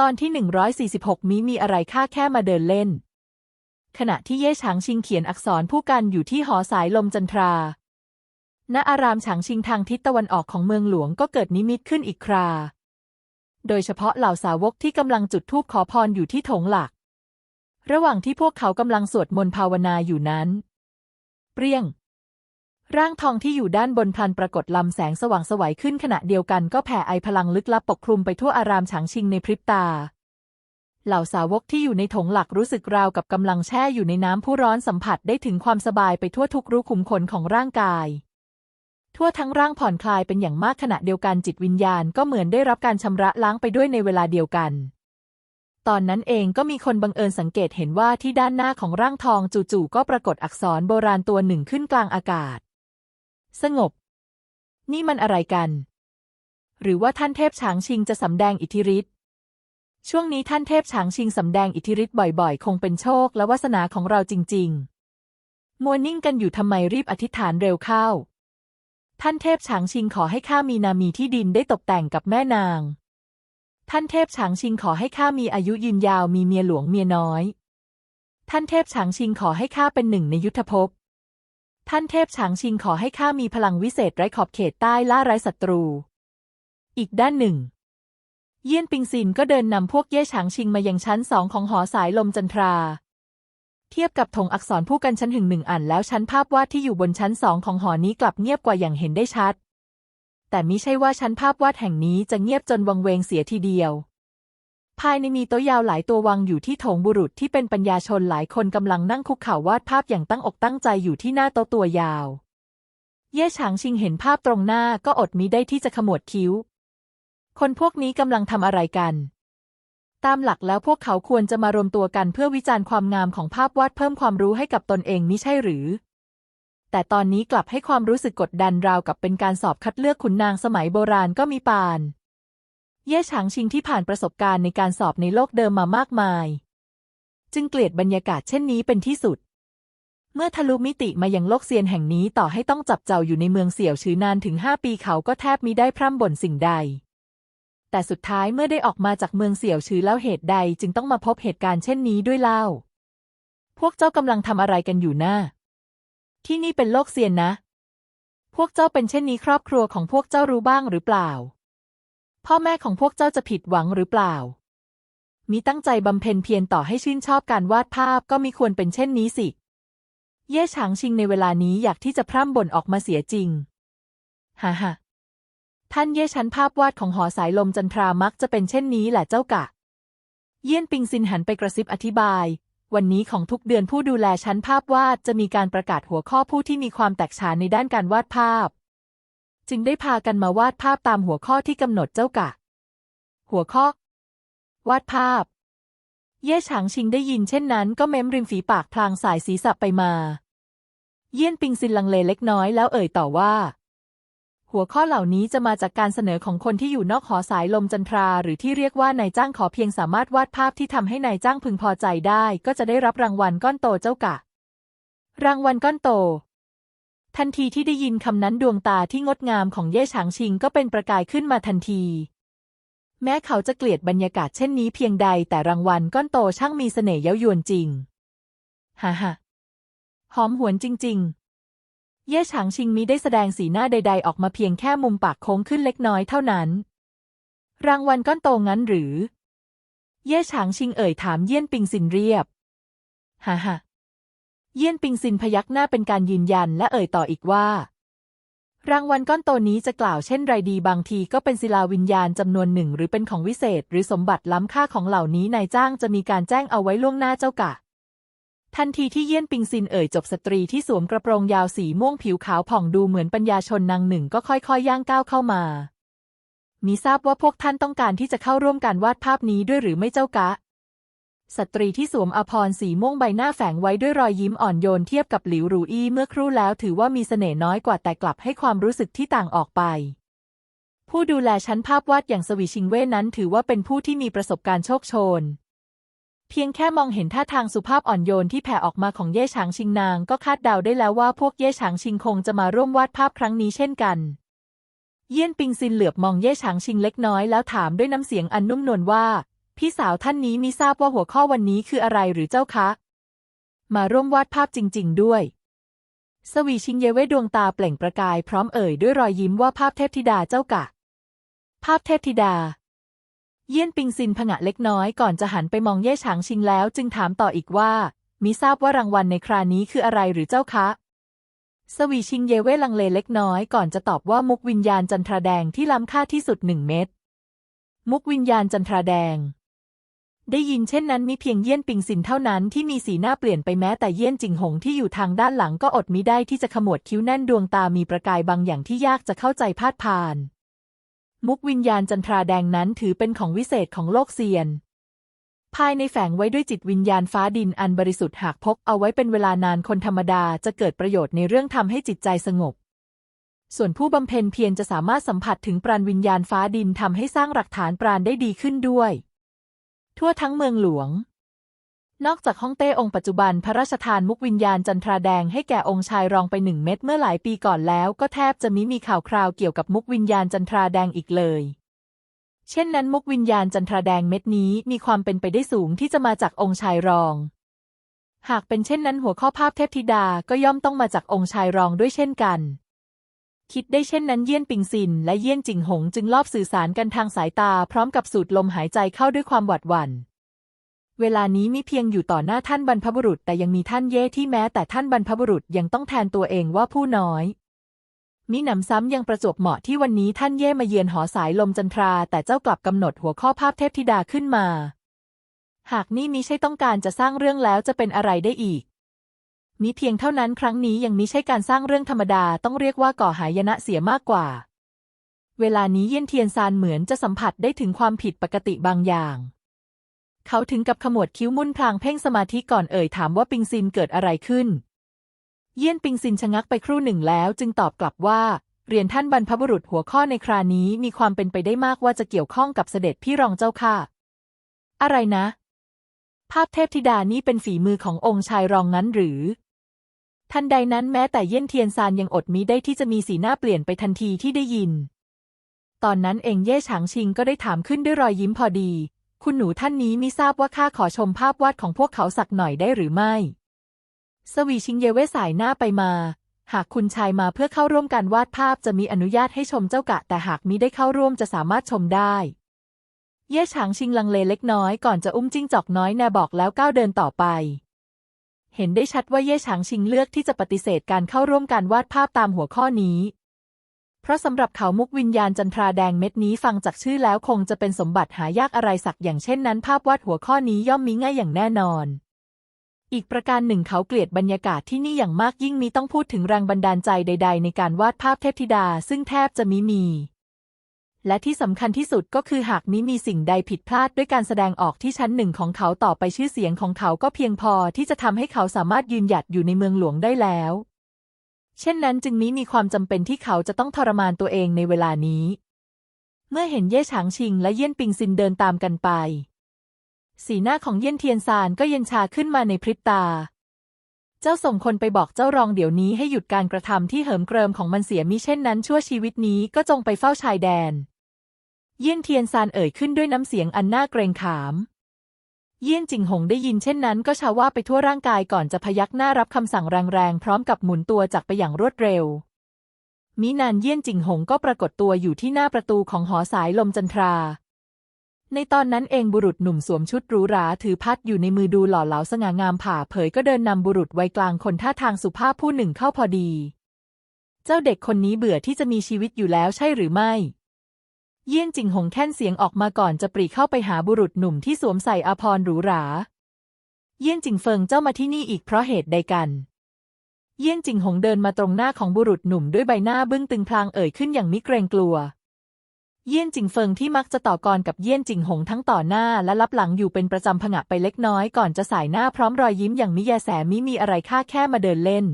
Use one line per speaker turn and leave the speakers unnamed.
ตอนที่ 146มีมีอะไรค่าแค่มาเดินเล่น ขณะที่เย่ฉางชิงเขียนอักษรผู้กันอยู่ที่หอสายลมจันทรา ณ อารามฉางชิงทางทิศตะวันออกของเมืองหลวงก็เกิดนิมิตขึ้นอีกครา โดยเฉพาะเหล่าสาวกที่กำลังจุดธูปขอพรอยู่ที่โถงหลัก ระหว่างที่พวกเขากำลังสวดมนต์ภาวนาอยู่นั้น เปรี้ยง ร่างทองที่อยู่ด้านบนพลันปรากฏลำแสงสว่างสวัยขึ้นขณะเดียวกันก็แผ่ไอพลังลึกลับปกคลุมไปทั่วอารามฉางชิงในพริบตา เหล่าสาวกที่อยู่ในถงหลักรู้สึกราวกับกำลังแช่อยู่ในน้ำผู้ร้อนสัมผัสได้ถึงความสบายไปทั่วทุกรูขุมขนของร่างกาย ทั่วทั้งร่างผ่อนคลายเป็นอย่างมากขณะเดียวกันจิตวิญญาณก็เหมือนได้รับการชำระล้างไปด้วยในเวลาเดียวกันตอนนั้นเองก็มีคนบังเอิญสังเกตเห็นว่าที่ด้านหน้าของร่างทองจู่ๆก็ปรากฏอักษรโบราณตัวหนึ่งขึ้นกลางอากาศ สงบ นี่มันอะไรกัน หรือว่าท่านเทพฉางชิงจะสำแดงอิทธิฤทธิ์ช่วงนี้ท่านเทพฉางชิงสำแดงอิทธิฤทธิ์บ่อยๆ คงเป็นโชคและวาสนาของเราจริง ๆ มัวนิ่งกันอยู่ทำไมรีบอธิษฐานเร็วเข้า ท่านเทพฉางชิงขอให้ข้ามีนามีที่ดินได้ตกแต่งกับแม่นาง ท่านเทพฉางชิงขอให้ข้ามีอายุยืนยาวมีเมียหลวงเมียน้อย ท่านเทพฉางชิงขอให้ข้าเป็นหนึ่งในยุทธภพ ท่านเทพฉางชิงขอให้ข้ามีพลังวิเศษไร้ขอบเขตใต้ล่าไร้ศัตรู อีกด้านหนึ่ง เยี่ยนปิงซินก็เดินนำพวกเย่ฉางชิงมายังชั้นสองของหอสายลมจันทรา เทียบกับธงอักษรผู้กันชั้นหึงหนึ่งอันแล้วชั้นภาพวาดที่อยู่บนชั้นสองของหอนี้กลับเงียบกว่าอย่างเห็นได้ชัด แต่มิใช่ว่าชั้นภาพวาดแห่งนี้จะเงียบจนวังเวงเสียทีเดียว ภายในมีโต๊ะยาวหลายตัววางอยู่ที่โถงบุรุษที่เป็นปัญญาชนหลายคนกำลังนั่งคุกเข่าวาดภาพอย่างตั้งอกตั้งใจอยู่ที่หน้าโต๊ะตัวยาว เย่ฉางชิงเห็นภาพตรงหน้าก็อดมิได้ที่จะขมวดคิ้ว คนพวกนี้กำลังทำอะไรกัน ตามหลักแล้วพวกเขาควรจะมารวมตัวกันเพื่อวิจารณ์ความงามของภาพวาดเพิ่มความรู้ให้กับตนเองมิใช่หรือ แต่ตอนนี้กลับให้ความรู้สึกกดดันราวกับเป็นการสอบคัดเลือกขุนนางสมัยโบราณก็มีปาน เย่ฉางชิงที่ผ่านประสบการณ์ในการสอบในโลกเดิมมามากมาย จึงเกลียดบรรยากาศเช่นนี้เป็นที่สุด เมื่อทะลุมิติมายังโลกเซียนแห่งนี้ต่อให้ต้องจับเจ้าอยู่ในเมืองเสี่ยวชือนานถึงห้าปีเขาก็แทบมิได้พร่ำบ่นสิ่งใด แต่สุดท้ายเมื่อได้ออกมาจากเมืองเสี่ยวชื้อแล้วเหตุใดจึงต้องมาพบเหตุการณ์เช่นนี้ด้วยเล่า พวกเจ้ากำลังทำอะไรกันอยู่นะ่าที่นี่เป็นโลกเซียนนะ พวกเจ้าเป็นเช่นนี้ครอบครัวของพวกเจ้ารู้บ้างหรือเปล่า พ่อแม่ของพวกเจ้าจะผิดหวังหรือเปล่ามีตั้งใจบำเพ็ญเพียรต่อให้ชื่นชอบการวาดภาพก็มีควรเป็นเช่นนี้สิ เย่ฉางชิงในเวลานี้อยากที่จะพร่ำบ่นออกมาเสียจริง ฮ่าฮ่าท่านเย่ชั้นภาพวาดของหอสายลมจันทรามักจะเป็นเช่นนี้แหละเจ้ากะ เยี่ยนปิงซินหันไปกระซิบอธิบาย วันนี้ของทุกเดือนผู้ดูแลชั้นภาพวาดจะมีการประกาศหัวข้อผู้ที่มีความแตกฉานในด้านการวาดภาพ จึงได้พากันมาวาดภาพตามหัวข้อที่กำหนดเจ้ากะ หัวข้อ วาดภาพ เย่ฉางชิงได้ยินเช่นนั้นก็เม้มริมฝีปากพลางสายศีรษะไปมา เยี่ยนปิงซินลังเลเล็กน้อยแล้วเอ่ยต่อว่า หัวข้อเหล่านี้จะมาจากการเสนอของคนที่อยู่นอกหอสายลมจันทราหรือที่เรียกว่านายจ้างขอเพียงสามารถวาดภาพที่ทำให้นายจ้างพึงพอใจได้ ก็จะได้รับรางวัลก้อนโตเจ้ากะ รางวัลก้อนโต ทันทีที่ได้ยินคำนั้นดวงตาที่งดงามของเย่ฉางชิงก็เป็นประกายขึ้นมาทันที แม้เขาจะเกลียดบรรยากาศเช่นนี้เพียงใดแต่รางวัลก้อนโตช่างมีเสน่ห์เย้ายวนจริงฮ่าฮ่าหอมหวนจริง ๆ เย่ฉางชิงมิได้แสดงสีหน้าใด ๆ ออกมาเพียงแค่มุมปากโค้งขึ้นเล็กน้อยเท่านั้น รางวัลก้อนโตงั้นหรือ เย่ฉางชิงเอ่ยถามเยี่ยนปิงซินเรียบฮ่าฮ่า เยี่ยนปิงซินพยักหน้าเป็นการยืนยันและเอ่ยต่ออีกว่า รางวัลก้อนโตนี้จะกล่าวเช่นไรดีบางทีก็เป็นศิลาวิญญาณจำนวนหนึ่ง หรือเป็นของวิเศษ หรือสมบัติล้ำค่าของเหล่านี้นายจ้างจะมีการแจ้งเอาไว้ล่วงหน้าเจ้ากะทันทีที่เยี่ยนปิงซินเอ่ยจบสตรีที่สวมกระโปรงยาวสีม่วงผิวขาวผ่องดูเหมือนปัญญาชนนางหนึ่งก็ค่อยๆย่างก้าวเข้ามา มีทราบว่าพวกท่านต้องการที่จะเข้าร่วมการวาดภาพนี้ด้วยหรือไม่เจ้ากะ สตรีที่สวมอภรณ์สีม่วงใบหน้าแฝงไว้ด้วยรอยยิ้มอ่อนโยนเทียบกับหลิวหรูอี้เมื่อครู่แล้วถือว่ามีเสน่ห์น้อยกว่าแต่กลับให้ความรู้สึกที่ต่างออกไป ผู้ดูแลชั้นภาพวาดอย่างสวีชิงเว่นั้นถือว่าเป็นผู้ที่มีประสบการณ์โชคโชน เพียงแค่มองเห็นท่าทางสุภาพอ่อนโยนที่แผ่ออกมาของเย่ฉางชิงนางก็คาดเดาได้แล้วว่าพวกเย่ฉางชิงคงจะมาร่วมวาดภาพครั้งนี้เช่นกันเยี่ยนปิงซินเหลือบมองเย่ฉางชิงเล็กน้อยแล้วถามด้วยน้ำเสียงอันนุ่มนวลว่า พี่สาวท่านนี้มิทราบว่าหัวข้อวันนี้คืออะไรหรือเจ้าคะ มาร่วมวาดภาพจริง ๆ ด้วย สวีชิงเยเวดวงตาเปล่งประกายพร้อมเอ่ยด้วยรอยยิ้มว่าภาพเทพธิดาเจ้ากะ ภาพเทพธิดา เยี่ยนปิงซินผงะเล็กน้อยก่อนจะหันไปมองเย่ฉางชิงแล้วจึงถามต่ออีกว่า มิทราบว่ารางวัลในครานี้คืออะไรหรือเจ้าคะสวีชิงเยเว่ลังเลเล็กน้อยก่อนจะตอบว่ามุกวิญญาณจันทราแดงที่ล้ำค่าที่สุดหนึ่งเม็ด มุกวิญญาณจันทราแดง ได้ยินเช่นนั้นมิเพียงเยี่ยนปิงซินเท่านั้นที่มีสีหน้าเปลี่ยนไปแม้แต่เยี่ยนจิงหงที่อยู่ทางด้านหลังก็อดมิได้ที่จะขมวดคิ้วแน่นดวงตามีประกายบางอย่างที่ยากจะเข้าใจพาดผ่าน มุกวิญญาณจันทราแดงนั้นถือเป็นของวิเศษของโลกเซียน ภายในแฝงไว้ด้วยจิตวิญญาณฟ้าดินอันบริสุทธิ์หากพกเอาไว้เป็นเวลานานคนธรรมดาจะเกิดประโยชน์ในเรื่องทำให้จิตใจสงบส่วนผู้บำเพ็ญเพียรจะสามารถสัมผัสถึงปราณวิญญาณฟ้าดินทำให้สร้างหลักฐานปราณได้ดีขึ้นด้วย ทั่วทั้งเมืองหลวง นอกจากฮ่องเต้องค์ปัจจุบันพระราชทานมุกวิญญาณจันทราแดงให้แก่องค์ชายรองไปหนึ่งเม็ดเมื่อหลายปีก่อนแล้ว ก็แทบจะมิมีข่าวคราวเกี่ยวกับมุกวิญญาณจันทราแดงอีกเลยเช่นนั้นมุกวิญญาณจันทราแดงเม็ดนี้มีความเป็นไปได้สูงที่จะมาจากองค์ชายรอง หากเป็นเช่นนั้นหัวข้อภาพเทพธิดาก็ย่อมต้องมาจากองค์ชายรองด้วยเช่นกัน คิดได้เช่นนั้นเยี่ยนปิงซิน และเยี่ยนจิงหงจึงลอบสื่อสารกันทางสายตา พร้อมกับสูดลมหายใจเข้าด้วยความหวาดหวั่นเวลานี้มิเพียงอยู่ต่อหน้าท่านบรรพบุรุษ แต่ยังมีท่านเย่ที่แม้แต่ท่านบรรพบุรุษยังต้องแทนตัวเองว่าผู้น้อย มิหนำซ้ำยังประจวบเหมาะที่วันนี้ท่านเย่มาเยือนหอสายลมจันทรา แต่เจ้ากลับกำหนดหัวข้อภาพเทพธิดาขึ้นมา หากนี่มิใช่ต้องการจะสร้างเรื่องแล้วจะเป็นอะไรได้อีก มิเพียงเท่านั้นครั้งนี้ยังมิใช่การสร้างเรื่องธรรมดาต้องเรียกว่าก่อหายนะเสียมากกว่า เวลานี้เยี่ยนเทียนซานเหมือนจะสัมผัสได้ถึงความผิดปกติบางอย่าง เขาถึงกับขมวดคิ้วมุ่นพลางเพ่งสมาธิก่อนเอ่ยถามว่าปิงซินเกิดอะไรขึ้น เยี่ยนปิงซินชะงักไปครู่หนึ่งแล้ว จึงตอบกลับว่า เรียนท่านบรรพบุรุษหัวข้อในครานี้มีความเป็นไปได้มากว่าจะเกี่ยวข้องกับเสด็จพี่รองเจ้าค่ะ อะไรนะ ภาพเทพธิดานี้เป็นฝีมือขององค์ชายรองนั้นหรือ ทันใดนั้นแม้แต่เยี่ยนเทียนซานยังอดมิได้ที่จะมีสีหน้าเปลี่ยนไปทันทีที่ได้ยิน ตอนนั้นเองเย่ฉางชิงก็ได้ถามขึ้นด้วยรอยยิ้มพอดี คุณหนูท่านนี้มิทราบว่าข้าขอชมภาพวาดของพวกเขาสักหน่อยได้หรือไม่ สวีชิงเยเวสายหน้าไปมา หากคุณชายมาเพื่อเข้าร่วมการวาดภาพจะมีอนุญาตให้ชมเจ้ากะ แต่หากมิได้เข้าร่วมจะสามารถชมได้ เย่ฉางชิงลังเลเล็กน้อยก่อนจะอุ้มจิ้งจอกน้อยแนบอกแล้วก้าวเดินต่อไป เห็นได้ชัดว่าเย่ฉางชิงเลือกที่จะปฏิเสธการเข้าร่วมการวาดภาพตามหัวข้อนี้ เพราะสำหรับเขามุกวิญญาณจันทราแดงเม็ดนี้ฟังจากชื่อแล้วคงจะเป็นสมบัติหายากอะไรสักอย่างเช่นนั้น ภาพวาดหัวข้อนี้ย่อมมีง่ายอย่างแน่นอน อีกประการหนึ่งเขาเกลียดบรรยากาศที่นี่อย่างมากยิ่งมีต้องพูดถึงแรงบันดาลใจใด ๆ ในการวาดภาพเทพธิดาซึ่งแทบจะมิมี และที่สำคัญที่สุดก็คือหากมิมีสิ่งใดผิดพลาดด้วยการแสดงออกที่ชั้นหนึ่งของเขาต่อไปชื่อเสียงของเขาก็เพียงพอที่จะทำให้เขาสามารถยืนหยัดอยู่ในเมืองหลวงได้แล้ว เช่นนั้นจึงมิมีความจำเป็นที่เขาจะต้องทรมานตัวเองในเวลานี้ เมื่อเห็นเย่ฉางชิงและเยี่ยนปิงซินเดินตามกันไป สีหน้าของเยี่ยนเทียนซานก็เย็นชาขึ้นมาในพริบตาเจ้าส่งคนไปบอกเจ้ารองเดี๋ยวนี้ให้หยุดการกระทำที่เหิมเกริมของมันเสียมิเช่นนั้นชั่วชีวิตนี้ก็จงไปเฝ้าชายแดน เยี่ยนเทียนซานเอ่ยขึ้นด้วยน้ำเสียงอันน่าเกรงขาม เยี่ยนจิงหงได้ยินเช่นนั้นก็ชาว่าไปทั่วร่างกายก่อนจะพยักหน้ารับคำสั่งแรงๆ พร้อมกับหมุนตัวจากไปอย่างรวดเร็ว มินานเยี่ยนจิงหงก็ปรากฏตัวอยู่ที่หน้าประตูของหอสายลมจันทรา ในตอนนั้นเองบุรุษหนุ่มสวมชุดหรูหราถือพัดอยู่ในมือดูหล่อเหลาสง่างามผ่าเผยก็เดินนำบุรุษวัยกลางคนท่าทางสุภาพผู้หนึ่งเข้าพอดี เจ้าเด็กคนนี้เบื่อที่จะมีชีวิตอยู่แล้วใช่หรือไม่ เยี่ยนจิงหงแค่นเสียงออกมาก่อนจะปรีเข้าไปหาบุรุษหนุ่มที่สวมใส่อาภรณ์หรูหรา เยี่ยนจิงเฟิงเจ้ามาที่นี่อีกเพราะเหตุใดกัน เยี่ยนจิงหงเดินมาตรงหน้าของบุรุษหนุ่มด้วยใบหน้าบึ้งตึงพลางเอ่ยขึ้นอย่างมิเกรงกลัว เยี่ยนจิงเฟิงที่มักจะต่อกรกับเยี่ยนจิงหงทั้งต่อหน้าและรับหลังอยู่เป็นประจำผงะไปเล็กน้อยก่อนจะสายหน้าพร้อมรอยยิ้มอย่างมิแยแสมิมีอะไรค่าแค่มาเดินเล่น